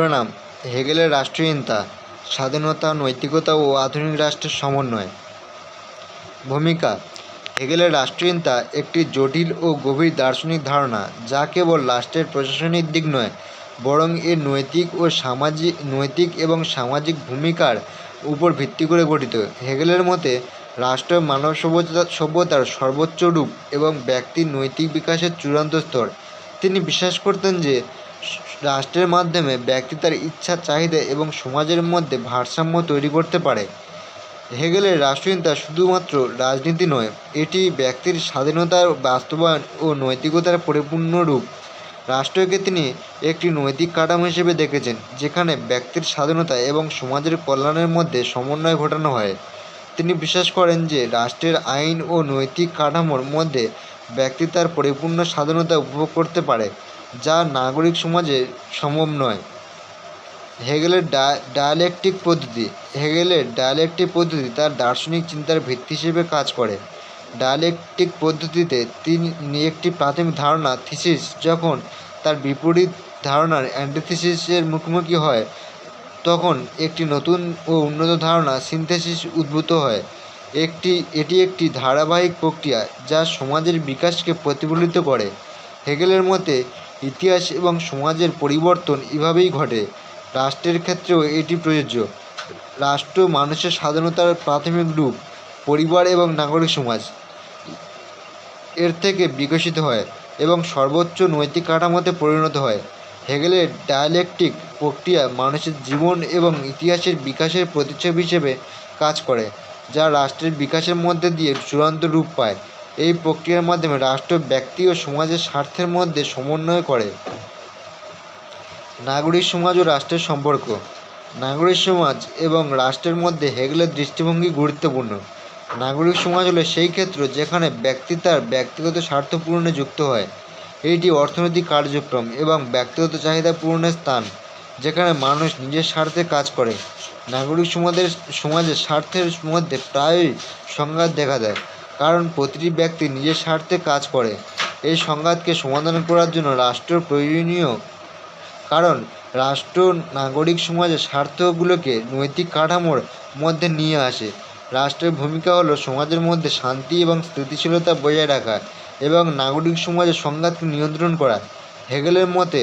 শিরোনাম, হেগেলের রাষ্ট্রহীনতা, স্বাধীনতা, নৈতিকতা ও আধুনিক রাষ্ট্রের সমন্বয়। ভূমিকা, হেগেলের রাষ্ট্রহীনতা একটি জটিল ও গভীর দার্শনিক ধারণা যা কেবল রাষ্ট্রের প্রশাসনিক দিক নয়, বরং এর নৈতিক ও সামাজিক নৈতিক এবং সামাজিক ভূমিকার উপর ভিত্তি করে গঠিত। হেগেলের মতে, রাষ্ট্র মানব সভ্যতা, সভ্যতার সর্বোচ্চ রূপ এবং ব্যক্তির নৈতিক বিকাশের চূড়ান্ত স্তর। তিনি বিশ্বাস করতেন যে রাষ্ট্রের মাধ্যমে ব্যক্তি তার ইচ্ছা, চাহিদা এবং সমাজের মধ্যে ভারসাম্য তৈরি করতে পারে। হেগেলের রাষ্ট্রহীনতা শুধুমাত্র রাজনীতি নয়, এটি ব্যক্তির স্বাধীনতার বাস্তবায়ন ও নৈতিকতার পরিপূর্ণ রূপ। রাষ্ট্রকে তিনি একটি নৈতিক কাঠামো হিসেবে দেখেছেন, যেখানে ব্যক্তির স্বাধীনতা এবং সমাজের কল্যাণের মধ্যে সমন্বয় ঘটানো হয়। তিনি বিশ্বাস করেন যে রাষ্ট্রের আইন ও নৈতিক কাঠামোর মধ্যে ব্যক্তি তার পরিপূর্ণ স্বাধীনতা উপভোগ করতে পারে। যা নাগরিক সমাজে সম্ভব নয়। হেগেলের ডায়ালেকটিক পদ্ধতি, হেগেলের ডায়ালেকটিক পদ্ধতি তার দার্শনিক চিন্তার ভিত্তি হিসেবে কাজ করে। ডায়ালেকটিক পদ্ধতিতে তিনি একটি প্রাথমিক ধারণা, থিসিস, যখন তার বিপরীত ধারণার অ্যান্টিথিসিসের মুখোমুখি হয়, তখন একটি নতুন ও উন্নত ধারণা, সিনথেসিস, উদ্ভূত হয়। একটি, এটি একটি ধারাবাহিক প্রক্রিয়া যা সমাজের বিকাশকে প্রতিফলিত করে। হেগেলের মতে ইতিহাস এবং সমাজের পরিবর্তন এভাবেই ঘটে। রাষ্ট্রের ক্ষেত্রেও এটি প্রযোজ্য। রাষ্ট্র মানুষের স্বাধীনতার প্রাথমিক রূপ, পরিবার এবং নাগরিক সমাজ এর থেকে বিকশিত হয় এবং সর্বোচ্চ নৈতিক কাঠামোতে পরিণত হয়। হেগেলের ডায়ালেকটিক প্রক্রিয়া মানুষের জীবন এবং ইতিহাসের বিকাশের প্রতিচ্ছবি হিসেবে কাজ করে, যা রাষ্ট্রের বিকাশের মধ্যে দিয়ে চূড়ান্ত রূপ পায়। এই প্রক্রিয়ার মাধ্যমে রাষ্ট্র, ব্যক্তি ও সমাজের স্বার্থের মধ্যে সমন্বয় করে। নাগরিক সমাজ ও রাষ্ট্রের সম্পর্ক। নাগরিক সমাজ এবং রাষ্ট্রের মধ্যে হেগেলের দৃষ্টিভঙ্গি গুরুত্বপূর্ণ। নাগরিক সমাজ হলো সেই ক্ষেত্র যেখানে ব্যক্তি তার ব্যক্তিগত স্বার্থ পূরণে যুক্ত হয়। এটি অর্থনৈতিক কার্যক্রম এবং ব্যক্তিগত চাহিদা পূরণের স্থান, যেখানে মানুষ নিজের স্বার্থে কাজ করে। নাগরিক সমাজের সমাজের স্বার্থের মধ্যে প্রায়ই সংঘাত দেখা দেয়। কারণ প্রতিটি ব্যক্তি নিজের স্বার্থে কাজ করে। এই সংঘাতকে সমাধান করার জন্য রাষ্ট্র প্রয়োজনীয়। কারণ রাষ্ট্র নাগরিক সমাজের স্বার্থগুলোকে নৈতিক কাঠামোর মধ্যে নিয়ে আসে। রাষ্ট্রের ভূমিকা হলো সমাজের মধ্যে শান্তি এবং স্থিতিশীলতা বজায় রাখা এবং নাগরিক সমাজের সংঘাতকে নিয়ন্ত্রণ করা। হেগেলের মতে,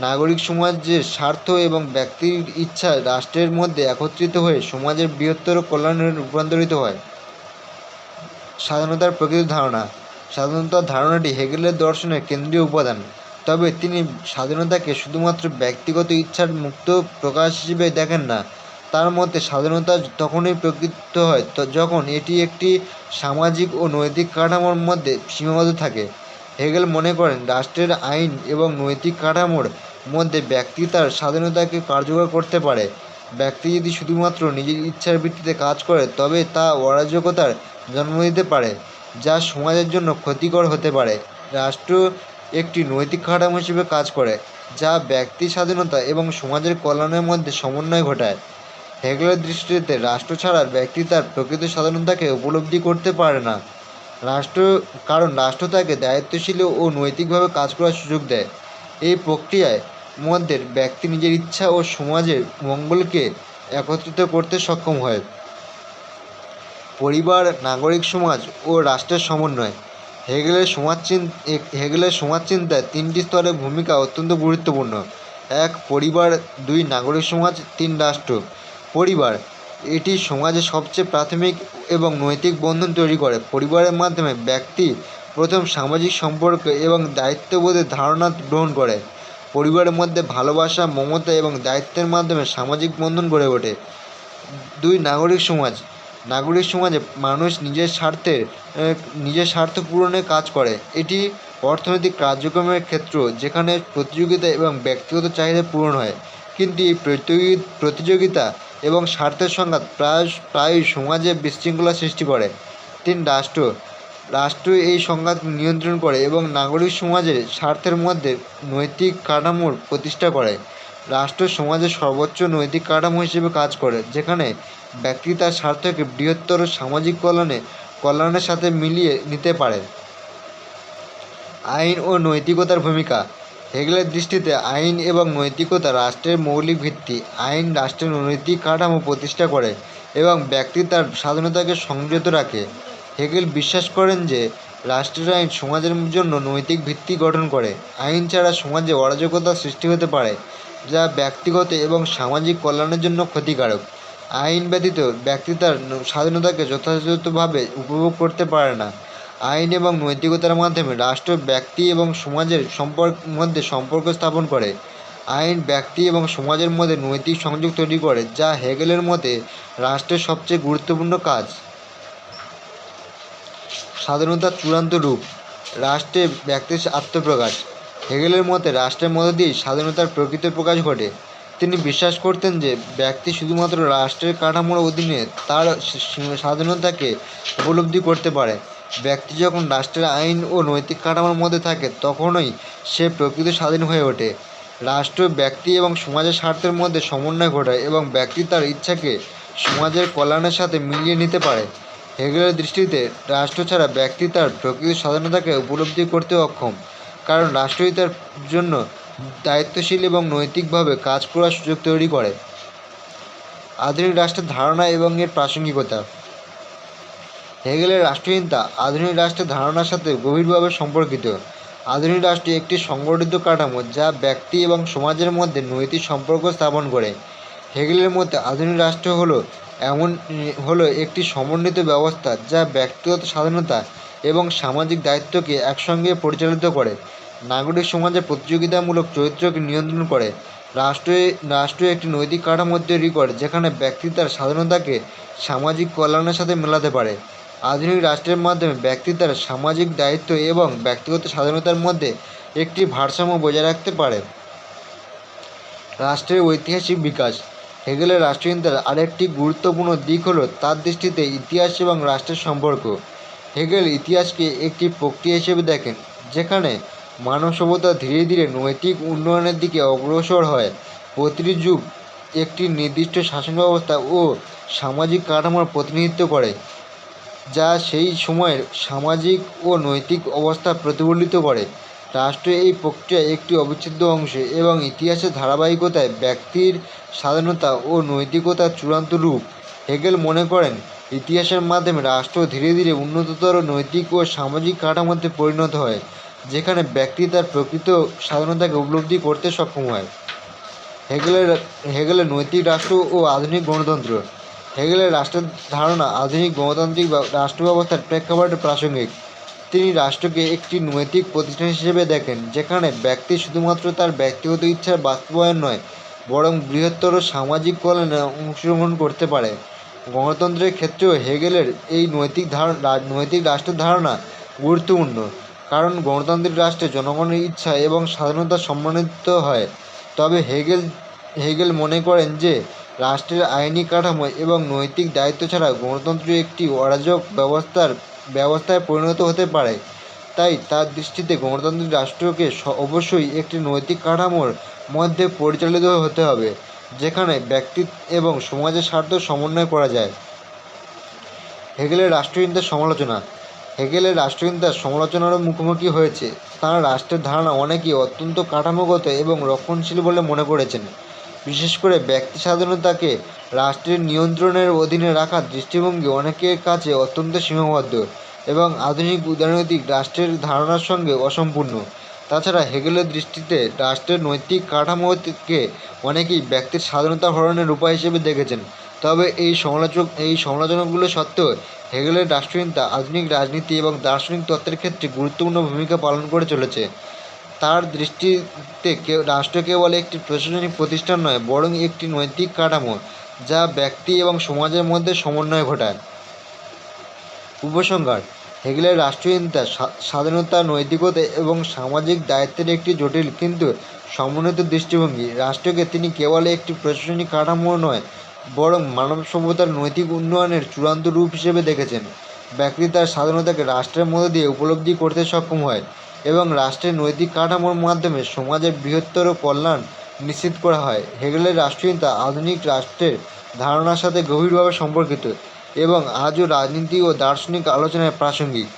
নাগরিক সমাজের স্বার্থ এবং ব্যক্তির ইচ্ছা রাষ্ট্রের মধ্যে একত্রিত হয়ে সমাজের বৃহত্তর কল্যাণে রূপান্তরিত হয়। স্বাধীনতার প্রকৃত ধারণা। স্বাধীনতার ধারণাটি হেগেলের দর্শনের কেন্দ্রীয় উপাদান। তবে তিনি স্বাধীনতাকে শুধুমাত্র ব্যক্তিগত ইচ্ছার মুক্ত প্রকাশ হিসেবে দেখেন না। তার মতে স্বাধীনতা তখনই প্রকৃত হয় যখন এটি একটি সামাজিক ও নৈতিক কাঠামোর মধ্যে সীমাবদ্ধ থাকে। হেগেল মনে করেন, রাষ্ট্রের আইন এবং নৈতিক কাঠামোর মধ্যে ব্যক্তি তার স্বাধীনতাকে কার্যকর করতে পারে। ব্যক্তি যদি শুধুমাত্র নিজের ইচ্ছার ভিত্তিতে কাজ করে, তবে তা অরাজকতার জন্ম দিতে পারে, যা সমাজের জন্য ক্ষতিকর হতে পারে। রাষ্ট্র একটি নৈতিক কাঠামো হিসেবে কাজ করে, যা ব্যক্তি স্বাধীনতা এবং সমাজের কল্যাণের মধ্যে সমন্বয় ঘটায়। হেগেলের দৃষ্টিতে রাষ্ট্র ছাড়া ব্যক্তি তার প্রকৃত স্বাধীনতাকে উপলব্ধি করতে পারে না। রাষ্ট্র, কারণ রাষ্ট্র তাকে দায়িত্বশীল ও নৈতিকভাবে কাজ করার সুযোগ দেয়। এই প্রক্রিয়ায় মধ্যে ব্যক্তি নিজের ইচ্ছা ও সমাজের মঙ্গলকে একত্রিত করতে সক্ষম হয়। পরিবার, নাগরিক সমাজ ও রাষ্ট্রের সমন্বয়। হেগেলের সমাজচিন হেগেলের সমাজচিন্তায় তিনটি স্তরের ভূমিকা অত্যন্ত গুরুত্বপূর্ণ। এক, পরিবার, দুই, নাগরিক সমাজ, তিন, রাষ্ট্র। পরিবার, এটি সমাজের সবচেয়ে প্রাথমিক এবং নৈতিক বন্ধন তৈরি করে। পরিবারের মাধ্যমে ব্যক্তি প্রথম সামাজিক সম্পর্ক এবং দায়িত্ববোধের ধারণা গ্রহণ করে। পরিবারের মধ্যে ভালোবাসা, মমতা এবং দায়িত্বের মাধ্যমে সামাজিক বন্ধন গড়ে ওঠে। দুই, নাগরিক সমাজ। নাগরিক সমাজে মানুষ নিজের স্বার্থে নিজের স্বার্থ পূরণে কাজ করে। এটি অর্থনৈতিক কার্যক্রমের ক্ষেত্র যেখানে প্রতিযোগিতা এবং ব্যক্তিগত চাহিদা পূরণ হয়। কিন্তু এই প্রতিযোগিতা এবং স্বার্থের সংঘাত প্রায়, প্রায়ই সমাজে বিশৃঙ্খলা সৃষ্টি করে। তিন রাষ্ট্র রাষ্ট্র এই সংঘাত নিয়ন্ত্রণ করে এবং নাগরিক সমাজের স্বার্থের মধ্যে নৈতিক কাঠামোর প্রতিষ্ঠা করে। রাষ্ট্র সমাজের সর্বোচ্চ নৈতিক কাঠামো হিসেবে কাজ করে, যেখানে ব্যক্তি তার স্বার্থকে বৃহত্তর সামাজিক কল্যাণে, কল্যাণের সাথে মিলিয়ে নিতে পারে আইন ও নৈতিকতার ভূমিকা। হেগেলের দৃষ্টিতে আইন এবং নৈতিকতা রাষ্ট্রের মৌলিক ভিত্তি। আইন রাষ্ট্রের নৈতিক কাঠামো প্রতিষ্ঠা করে এবং ব্যক্তি তার স্বাধীনতাকে সংযত রাখে। হেগেল বিশ্বাস করেন যে, রাষ্ট্রের আইন সমাজের জন্য নৈতিক ভিত্তি গঠন করে। আইন ছাড়া সমাজে অরাজকতা সৃষ্টি হতে পারে, যা ব্যক্তিগত এবং সামাজিক কল্যাণের জন্য ক্ষতিকারক। আইন ব্যতীত ব্যক্তি তার স্বাধীনতাকে যথাযথভাবে উপভোগ করতে পারে না। আইন এবং নৈতিকতার মাধ্যমে রাষ্ট্র, ব্যক্তি এবং সমাজের সম্পর্ক মধ্যে সম্পর্ক স্থাপন করে। আইন ব্যক্তি এবং সমাজের মধ্যে নৈতিক সংযোগ তৈরি করে, যা হেগেলের মতে রাষ্ট্রের সবচেয়ে গুরুত্বপূর্ণ কাজ। স্বাধীনতার চূড়ান্ত রূপ রাষ্ট্রে ব্যক্তির আত্মপ্রকাশ। হেগেলের মতে রাষ্ট্রের মধ্য দিয়েই স্বাধীনতার প্রকৃত প্রকাশ ঘটে। তিনি বিশ্বাস করতেন যে ব্যক্তি শুধুমাত্র রাষ্ট্রের কাঠামোর অধীনে তার স্বাধীনতাকে উপলব্ধি করতে পারে। ব্যক্তি যখন রাষ্ট্রের আইন ও নৈতিক কাঠামোর মধ্যে থাকে, তখনই সে প্রকৃত স্বাধীন হয়ে ওঠে। রাষ্ট্র ব্যক্তি এবং সমাজের স্বার্থের মধ্যে সমন্বয় ঘটায় এবং ব্যক্তি তার ইচ্ছাকে সমাজের কল্যাণের সাথে মিলিয়ে নিতে পারে। হেগেলের দৃষ্টিতে রাষ্ট্র ছাড়া ব্যক্তি তার প্রকৃত স্বাধীনতাকে উপলব্ধি করতে অক্ষম, কারণ রাষ্ট্রই তার জন্য দায়িত্বশীল এবং নৈতিকভাবে কাজ করার সুযোগ তৈরি করে। আধুনিক রাষ্ট্রের ধারণা এবং এর প্রাসঙ্গিকতা। হেগেলের রাষ্ট্রহীনতা আধুনিক রাষ্ট্রের ধারণার সাথে গভীরভাবে সম্পর্কিত। আধুনিক রাষ্ট্র একটি সংগঠিত কাঠামো যা ব্যক্তি এবং সমাজের মধ্যে নৈতিক সম্পর্ক স্থাপন করে। হেগেলের মতে আধুনিক রাষ্ট্র হলো এমন, হলো একটি সমন্বিত ব্যবস্থা যা ব্যক্তিগত স্বাধীনতা এবং সামাজিক দায়িত্বকে একসঙ্গে পরিচালিত করে। নাগরিক সমাজের প্রতিযোগিতামূলক চরিত্রকে নিয়ন্ত্রণ করে। রাষ্ট্র রাষ্ট্র একটি নৈতিক কাঠামো তৈরি করে, যেখানে ব্যক্তি তার স্বাধীনতাকে সামাজিক কল্যাণের সাথে মেলাতে পারে। আধুনিক রাষ্ট্রের মাধ্যমে ব্যক্তি তার সামাজিক দায়িত্ব এবং ব্যক্তিগত স্বাধীনতার মধ্যে একটি ভারসাম্য বজায় রাখতে পারে। রাষ্ট্রের ঐতিহাসিক বিকাশ। হেগেলের রাষ্ট্রহীনতার আরেকটি গুরুত্বপূর্ণ দিক হলো তার দৃষ্টিতে ইতিহাস এবং রাষ্ট্রের সম্পর্ক। হেগেল ইতিহাসকে একটি প্রক্রিয়া হিসেবে দেখেন, যেখানে মানব সভ্যতা ধীরে ধীরে নৈতিক উন্নয়নের দিকে অগ্রসর হয়। প্রতিটি যুগ একটি নির্দিষ্ট শাসন ব্যবস্থা ও সামাজিক কাঠামোর প্রতিনিধিত্ব করে, যা সেই সময়ের সামাজিক ও নৈতিক অবস্থা প্রতিফলিত করে। রাষ্ট্র এই প্রক্রিয়া একটি অবিচ্ছেদ্য অংশ এবং ইতিহাসের ধারাবাহিকতায় ব্যক্তির স্বাধীনতা ও নৈতিকতার চূড়ান্ত রূপ। হেগেল মনে করেন, ইতিহাসের মাধ্যমে রাষ্ট্র ধীরে ধীরে উন্নততর নৈতিক ও সামাজিক কাঠামোতে পরিণত হয়। যেখানে ব্যক্তি তার প্রকৃত স্বাধীনতাকে উপলব্ধি করতে সক্ষম হয়। হেগেলের হেগেলের নৈতিক রাষ্ট্র ও আধুনিক গণতন্ত্র। হেগেলের রাষ্ট্রের ধারণা আধুনিক গণতান্ত্রিক রাষ্ট্র ব্যবস্থার প্রেক্ষাপটে প্রাসঙ্গিক। তিনি রাষ্ট্রকে একটি নৈতিক প্রতিষ্ঠান হিসেবে দেখেন, যেখানে ব্যক্তি শুধুমাত্র তার ব্যক্তিগত ইচ্ছার বাস্তবায়ন নয়, বরং বৃহত্তর সামাজিক কল্যাণে অংশগ্রহণ করতে পারে। গণতন্ত্রের ক্ষেত্রেও হেগেলের এই নৈতিক ধারণা নৈতিক রাষ্ট্রের ধারণা গুরুত্বপূর্ণ। কারণ গণতান্ত্রিক রাষ্ট্রে জনগণের ইচ্ছা এবং স্বাধীনতা সম্মানিত হয়। তবে হেগেল হেগেল মনে করেন যে, রাষ্ট্রের আইনি কাঠামো এবং নৈতিক দায়িত্ব ছাড়া গণতন্ত্র একটি অরাজক ব্যবস্থার, ব্যবস্থায় পরিণত হতে পারে। তাই তার দৃষ্টিতে গণতান্ত্রিক রাষ্ট্রকে অবশ্যই একটি নৈতিক কাঠামোর মধ্যে পরিচালিত হতে হবে, যেখানে ব্যক্তি এবং সমাজের স্বার্থ সমন্বয় করা যায়। হেগেলের রাষ্ট্রহীনতার সমালোচনা হেগেলের রাষ্ট্রহীনতার সমালোচনারও মুখোমুখি হয়েছে। তাঁর রাষ্ট্রের ধারণা অনেকেই অত্যন্ত কাঠামোগত এবং রক্ষণশীল বলে মনে করেছেন। বিশেষ করে ব্যক্তি স্বাধীনতাকে রাষ্ট্রের নিয়ন্ত্রণের অধীনে রাখার দৃষ্টিভঙ্গি অনেকের কাছে অত্যন্ত সীমাবদ্ধ এবং আধুনিক উদারনৈতিক রাষ্ট্রের ধারণার সঙ্গে অসম্পূর্ণ। তাছাড়া হেগেলের দৃষ্টিতে রাষ্ট্রের নৈতিক কাঠামোকে অনেকেই ব্যক্তির স্বাধীনতা হরণের উপায় হিসেবে দেখেছেন। তবে এই সমালোচক, এই সমালোচনাগুলো সত্ত্বেও হেগেলের রাষ্ট্রহীনতা, আধুনিক রাজনীতি এবং দার্শনিক তত্ত্বের ক্ষেত্রে গুরুত্বপূর্ণ ভূমিকা পালন করে চলেছে। তার দৃষ্টিতে কেউ, রাষ্ট্র কেবল একটি প্রশাসনিক প্রতিষ্ঠান নয়, বরং একটি নৈতিক কাঠামো, যা ব্যক্তি এবং সমাজের মধ্যে সমন্বয় ঘটায়। উপসংহার, হেগেলের রাষ্ট্রহীনতা স্বাধীনতা, নৈতিকতা এবং সামাজিক দায়িত্বের একটি জটিল কিন্তু সমন্বিত দৃষ্টিভঙ্গি। রাষ্ট্রকে তিনি কেবল একটি প্রশাসনিক কাঠামো নয় বরং মানব সভ্যতার নৈতিক উন্নয়নের চূড়ান্ত রূপ হিসেবে দেখেছেন। ব্যক্তি তার স্বাধীনতাকে রাষ্ট্রের মধ্য দিয়ে উপলব্ধি করতে সক্ষম হয় এবং রাষ্ট্রের নৈতিক কাঠামোর মাধ্যমে সমাজের বৃহত্তর কল্যাণ নিশ্চিত করা হয়। হেগেলের রাষ্ট্রহীনতা আধুনিক রাষ্ট্রের ধারণার সাথে গভীরভাবে সম্পর্কিত এবং আজও রাজনীতি ও দার্শনিক আলোচনায় প্রাসঙ্গিক।